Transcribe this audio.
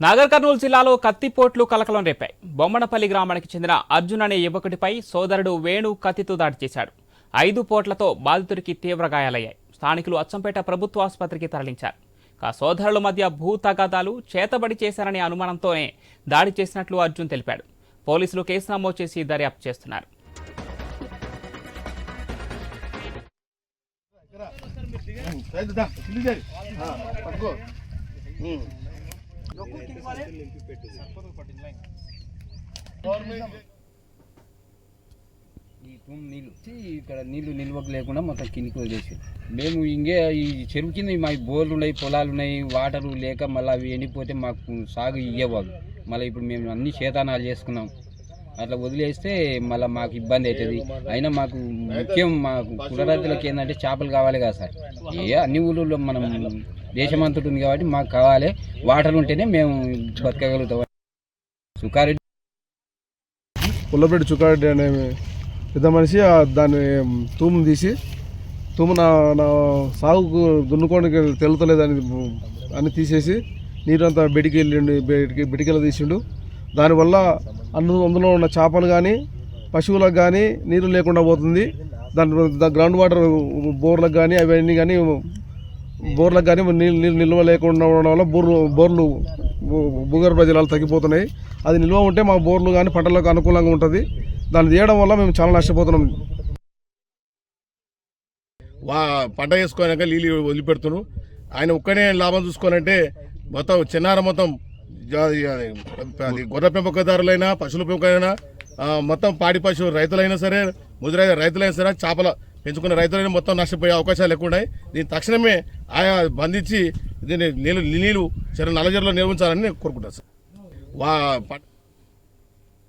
నాగర్ కర్నూలు జిల్లాలో కత్తిపోట్లు కలకలం రేపాయి. బొమ్మనపల్లి గ్రామానికి చెందిన అర్జున్ అనే యువకుడిపై సోదరుడు వేణు కత్తితో దాడి చేశాడు. ఐదు పోట్లతో బాధితుడికి తీవ్ర గాయాలయ్యాయి. స్థానికులు అచ్చంపేట ప్రభుత్వ ఆసుపత్రికి తరలించారు. ఇక సోదరుల మధ్య భూ తగాదాలు చేతబడి చేశారనే అనుమానంతోనే దాడి చేసినట్లు అర్జున్ తెలిపాడు. పోలీసులు కేసు నమోదు చేసి దర్యాప్తు చేస్తున్నారు. పట్టుకో. ఉమ్. ఈ తూము నీళ్ళు. ఇక్కడ నీళ్ళు నిల్వకు లేకుండా మొత్తం కిందికి వదిలేసి మేము ఇంకే ఈ చెరువు కింద మా బోర్లు ఉన్నాయి పొలాలు ఉన్నాయి వాటరు లేక మళ్ళీ అవి ఎండిపోతే మాకు సాగు ఇయ్యవాళ్ళు మళ్ళీ ఇప్పుడు మేము అన్ని శేతానాలు చేసుకున్నాం. అట్లా వదిలేస్తే మళ్ళీ మాకు ఇబ్బంది అవుతుంది. అయినా మాకు ముఖ్యం మాకు కులరైతులకు ఏంటంటే చేపలు కావాలి కదా సార్. ఏ అన్ని ఊళ్ళో మనం దేశమంతటి ఉంది కాబట్టి మాకు కావాలి. వాటర్ ఉంటేనే మేము బతకగలుగుతాం. సుఖారెడ్డి పుల్లపెట్టి చుక్కారెడ్డి అనే పెద్ద మనిషి దాన్ని తూము తీసి తూము నా నా సాగుకు దున్నుకోవడానికి తెలుతలేదని అని తీసేసి నీరంతా బెడికి వెళ్ళిండు బెడికి బెడికెళ్ళ తీసిండు. దానివల్ల అందు అందులో ఉన్న చేపలు కానీ పశువులకు కానీ నీరు లేకుండా పోతుంది. దాని గ్రౌండ్ వాటర్ బోర్లకు కానీ అవన్నీ కానీ బోర్లకు కానీ నీళ్ళు నీళ్ళు నిల్వ లేకుండా ఉండడం వల్ల బోర్లు బోర్లు భూగర్భ జలాలు తగ్గిపోతున్నాయి. అది నిల్వ ఉంటే మా బోర్లు కానీ పంటలకు అనుకూలంగా ఉంటుంది. దాన్ని తీయడం వల్ల మేము చాలా నష్టపోతున్నాం. వా పంట వేసుకోనాక నీళ్ళు వదిలిపెడుతున్నాం ఆయన ఒక్కనే లాభం చూసుకోనంటే మొత్తం చిన్నార మొత్తం గొర్రె పెంపకదారులైనా పశువుల పెంపకైనా మొత్తం పాడి పశువు రైతులైనా సరే ముదిరై రైతులైనా సరే చేపల పెంచుకున్న రైతులైనా మొత్తం నష్టపోయే అవకాశాలు ఎక్కువ ఉన్నాయి. దీన్ని తక్షణమే ఆయా బంధించి దీన్ని నీళ్ళు నీళ్ళు చెర నల్లజరలో నిర్మించాలని నేను కోరుకుంటాను సార్. వా ప-